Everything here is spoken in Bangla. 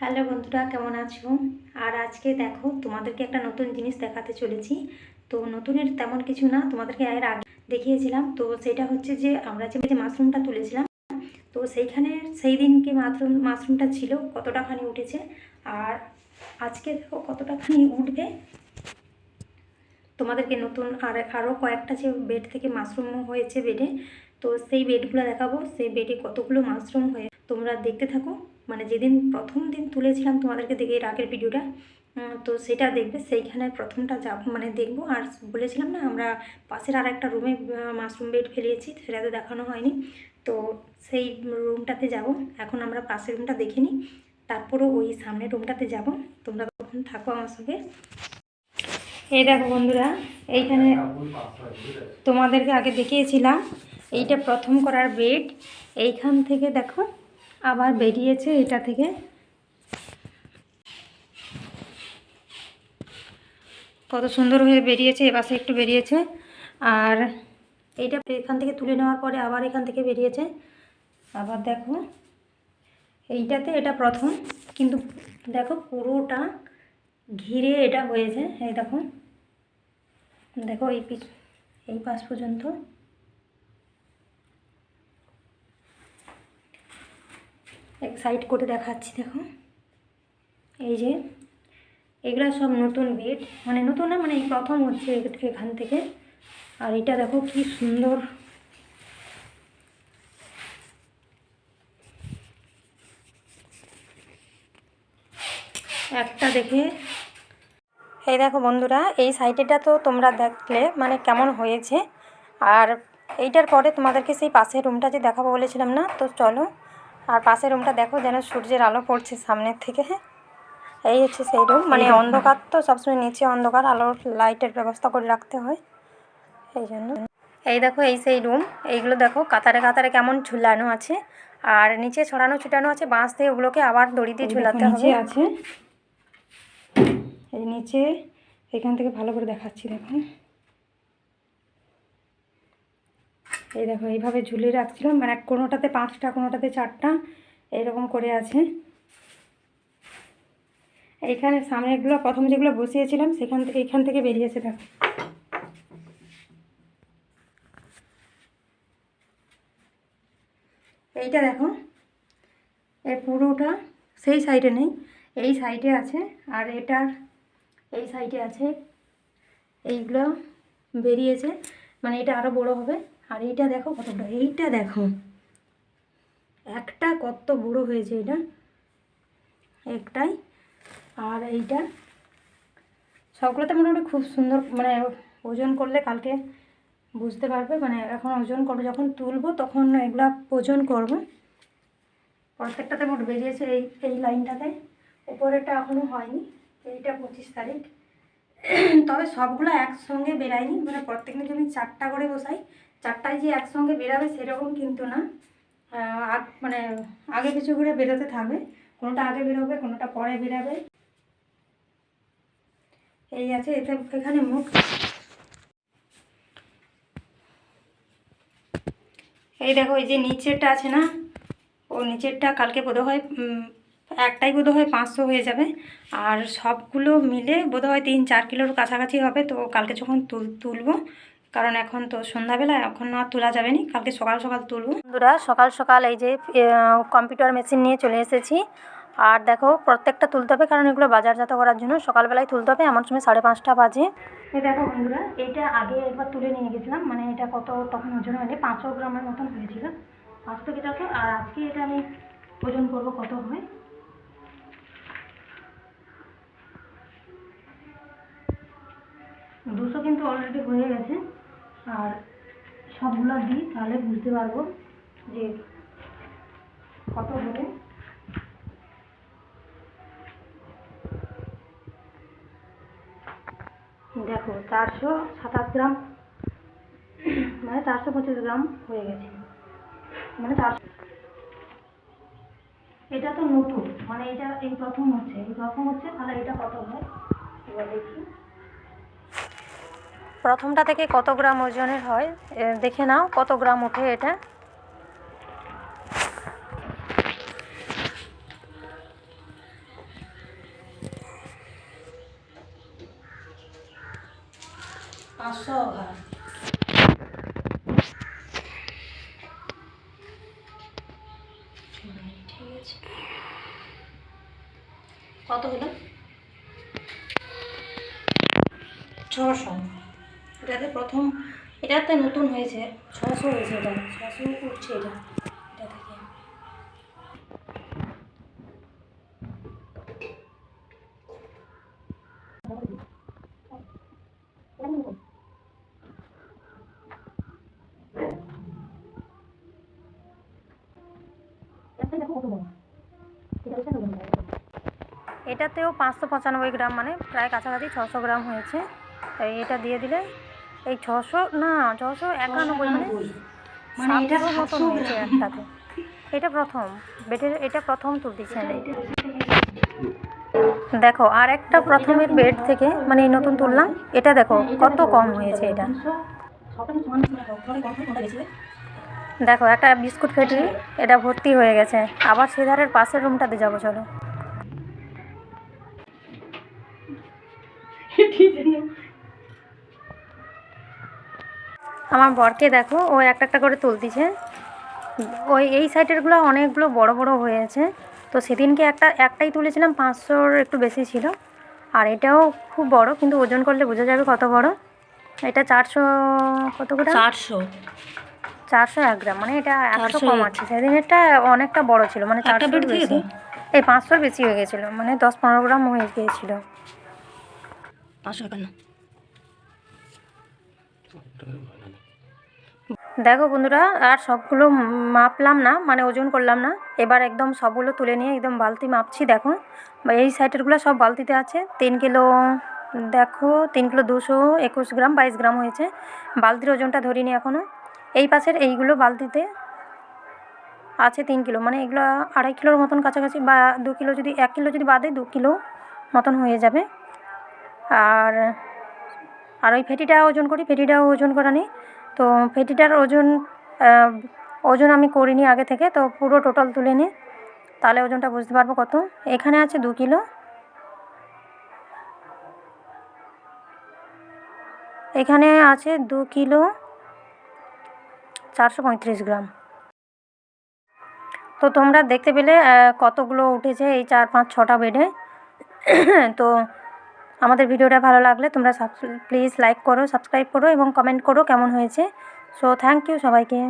হ্যালো বন্ধুরা, কেমন আছো? আর আজকে দেখো, তোমাদেরকে একটা নতুন জিনিস দেখাতে চলেছি। তো নতুনের তেমন কিছু না, তোমাদেরকে এর আগে দেখিয়েছিলাম। তো সেটা হচ্ছে যে, আমরা যে মাশরুমটা তুলেছিলাম, তো সেইখানে সেই দিনকে মাশরুম মাশরুমটা ছিল কতটাখানি উঠেছে, আর আজকে দেখো কতটাখানি উঠবে। তোমাদেরকে নতুন আর আরও কয়েকটা যে বেড থেকে মাশরুম হয়েছে বেডে, তো সেই বেডগুলো দেখাবো। সেই বেডে কতগুলো মাশরুম হয়ে তোমরা দেখতে থাকো। মানে যেদিন প্রথম দিন তুলেছিলাম তোমাদেরকে দেখে এর আগের ভিডিওটা তো সেটা দেখবে, সেইখানে প্রথমটা যাব মানে দেখব। আর বলেছিলাম না, আমরা পাশের আর একটা রুমে মাশরুম বেড ফেলিয়েছি সেটা তো দেখানো হয়নি। তো সেই রুমটাতে যাব। এখন আমরা পাশের রুমটা দেখে নিই। তারপরও ওই সামনের রুমটাতে যাব। তোমরা তখন থাকো আমার সঙ্গে। এই দেখো বন্ধুরা, এইখানে তোমাদেরকে আগে দেখিয়েছিলাম, এইটা প্রথম করার বেড এইখান থেকে দেখো আবার বেরিয়েছে এটা থেকে। কত সুন্দর হয়ে বেরিয়েছে এপাশে একটু বেরিয়েছে। আর এইটা এখান থেকে তুলে নেওয়ার পরে আবার এখান থেকে বেরিয়েছে। আবার দেখো, এইটাতে এটা প্রথম, কিন্তু দেখো পুরোটা ঘিরে এটা হয়েছে, এই দেখো। দেখো এই এই পাশ পর্যন্ত। এক সাইড করে দেখাচ্ছি, দেখো। এই যে, এগুলা সব নতুন বেড মানে নতুন না মানে এই প্রথম হচ্ছে এখান থেকে। আর এটা দেখো কি সুন্দর। একটা দেখে। এই দেখো বন্ধুরা, এই সাইডেটা তো তোমরা দেখলে মানে কেমন হয়েছে। আর এইটার পরে তোমাদেরকে সেই পাশের রুমটা যে দেখাবো বলেছিলাম না, তো চলো। আর পাশের রুমটা দেখো যেন সূর্যের আলো পড়ছে সামনের থেকে হ্যাঁ? এই হচ্ছে সেই রুম মানে অন্ধকার তো সবসময় নিচে অন্ধকার আলোর লাইটের ব্যবস্থা করে রাখতে হয়। এই জন্য। এই দেখো এই সেই রুম এইগুলো দেখো কাতারে কাতারে কেমন ঝুলানো আছে। আর নিচে ছড়ানো ছিটানো আছে বাঁশ দিয়ে ওগুলোকে আবার দড়ি দিয়ে ঝুলাতে হবে। আছে। এই নিচে এখান থেকে ভালো করে দেখাচ্ছি দেখো। এই দেখো, এইভাবে ঝুলিয়ে রাখছিলাম। মানে কোনোটাতে পাঁচটা, কোনোটাতে চারটা এরকম করে আছে। এইখানে সামনেগুলো প্রথম যেগুলো বসিয়েছিলাম, সেখান থেকে, এইখান থেকে বেরিয়েছে, দেখো। এইটা দেখো, এই পুরোটা সেই সাইডে নেই, এই সাইডে আছে, আর এটার এই সাইডে আছে, এইগুলো বেরিয়েছে। মানে এটা আরও বড় হবে। আর এইটা দেখো কতটা, এইটা দেখো। একটা কত বড় হয়েছে এটা, একটাই। আর এইটা, সবগুলোতে মোটামুটি খুব সুন্দর মানে ওজন করলে কালকে বুঝতে পারবে মানে এখন ওজন করব, যখন তুলবো তখন এগুলা ওজন করব। প্রত্যেকটাতে মোট বেরিয়েছে এই এই লাইনটাতে। উপরেটা এখনও হয়নি, এইটা পঁচিশ তারিখ। তবে সবগুলো একসঙ্গে বেরায়নি মানে প্রত্যেকদিন যদি চারটা করে বসাই চারটায় যে একসঙ্গে বেরাবে সেরকম কিন্তু না। আগ- মানে আগে কিছু করে বেরোতে থাকবে। কোনোটা আগে বেরোবে কোনোটা পরে বেরাবে। এই আছে এতে এখানে মুখ। এই দেখো এই যে নিচেরটা আছে না ও নিচেরটা কালকে বোধহয় উম, একটাই বোধহয় পাঁচশো হয়ে যাবে। আর সবগুলো মিলে বোধহয় তিন চার কিলোর কাছাকাছি হবে তো কালকে যখন তুলবো কারণ এখন তো সন্ধ্যাবেলা এখন আর তোলা যাবে না কালকে সকাল সকাল তুলবো। বন্ধুরা সকাল সকাল এই যে কম্পিউটার মেশিন নিয়ে চলে এসেছি। আর দেখো প্রত্যেকটা তুলতে হবে কারণ এগুলো বাজারজাত করার জন্য সকালবেলায় তুলতে হবে এমন সময় সাড়ে পাঁচটা বাজে। এই দেখো বন্ধুরা এইটা আগে একবার তুলে নিয়ে গেছিলাম মানে এটা কত তখন ওজন হয়নি পাঁচশো গ্রামের মতন হয়েছিল। পাঁচ থেকে চারশো আর আজকে এটা আমি ওজন করব কত হয়। দুশো কিন্তু অলরেডি হয়ে গেছে। আর সবগুলো দিই, তাহলে বুঝতে পারব যে কত হবে। দেখো, চারশো সাতাশ গ্রাম মানে চারশো পঁচিশ গ্রাম হয়ে গেছে। মানে চারশো এটা তো নতুন মানে এটা এই প্রথম হচ্ছে, এই প্রথম হচ্ছে, তাহলে এটা কত হয়? এবার দেখি। প্রথমটা থেকে কত গ্রাম ওজনের হয়? দেখে নাও, কত গ্রাম ওঠে এটা? কত হলো? ছশো। এটাতে প্রথম, এটাতে নতুন হয়েছে, ছশো হয়েছে এটা, ছশো উঠছে এটা থেকে। এটাতেও পাঁচশো পঁচানব্বই গ্রাম মানে প্রায় কাছাকাছি ছশো গ্রাম হয়েছে। এই এটা দিয়ে দিলে এই ছশো না ছশো একানব্বই মানে মানে সাতশো মতন হয়েছে। একটাতে। এটা প্রথম বেডের এটা প্রথম তুলতেছি। আমি দেখো আর একটা প্রথমের বেড থেকে মানে এই নতুন তুললাম এটা দেখো কত কম হয়েছে এটা। দেখো একটা বিস্কুট ফ্যাক্টরি এটা ভর্তি হয়ে গেছে। আবার সেধারের পাশের রুমটাতে যাব চলো। আমার বরকে দেখো ও একটা একটা করে তুলতিছে। ওই এই সাইডেরগুলো অনেকগুলো বড় বড় হয়েছে। তো সেদিনকে একটা একটাই তুলেছিলাম পাঁচশোর একটু বেশি ছিল। আর এটাও খুব বড় কিন্তু ওজন করলে বোঝা যাবে কত বড়। এটা চারশো কত গ্রাম চারশো। চারশো এক গ্রাম মানে এটা একশো কম আছে। সেদিন এটা অনেকটা বড় ছিল মানে চারশোর বেশি। এই পাঁচশোর বেশি হয়ে গেছিল মানে দশ পনেরো গ্রাম হয়ে গিয়েছিল। পাঁচশো একান্ন। দেখো বন্ধুরা, আর সবগুলো মাপলাম না মানে ওজন করলাম না। এবার একদম সবগুলো তুলে নিয়ে একদম বালতি মাপছি, দেখো। এই সাইডেরগুলো সব বালতিতে আছে। তিন কিলো, দেখো, তিন কিলো দুশো একুশ গ্রাম, বাইশ গ্রাম হয়েছে। বালতির ওজনটা ধরিনি এখনও এই পাশের এইগুলো বালতিতে আছে তিন কিলো মানে এগুলো আড়াই কিলোর মতন কাছাকাছি বা দু কিলো যদি, এক কিলো যদি বাদে দু কিলো মতন হয়ে যাবে। আর আর ওই ফেটিটা ওজন করি, ফেটিটাও ওজন করা নেই। তো ফেটিটার ওজন ওজন আমি করিনি আগে থেকে, তো পুরো টোটাল তুলে নিই তাহলে ওজনটা বুঝতে পারব কত। এখানে আছে দু কিলো। এখানে আছে দু কিলো চারশো পঁয়ত্রিশ গ্রাম। তো তোমরা দেখতে পেলে কতগুলো উঠেছে এই চার, পাঁচ, ছটা বেডে তো আমাদের ভিডিওটা ভালো লাগলে তোমরা প্লিজ লাইক করো সাবস্ক্রাইব করো এবং কমেন্ট করো কেমন হয়েছে। সো থ্যাংক ইউ সবাইকে।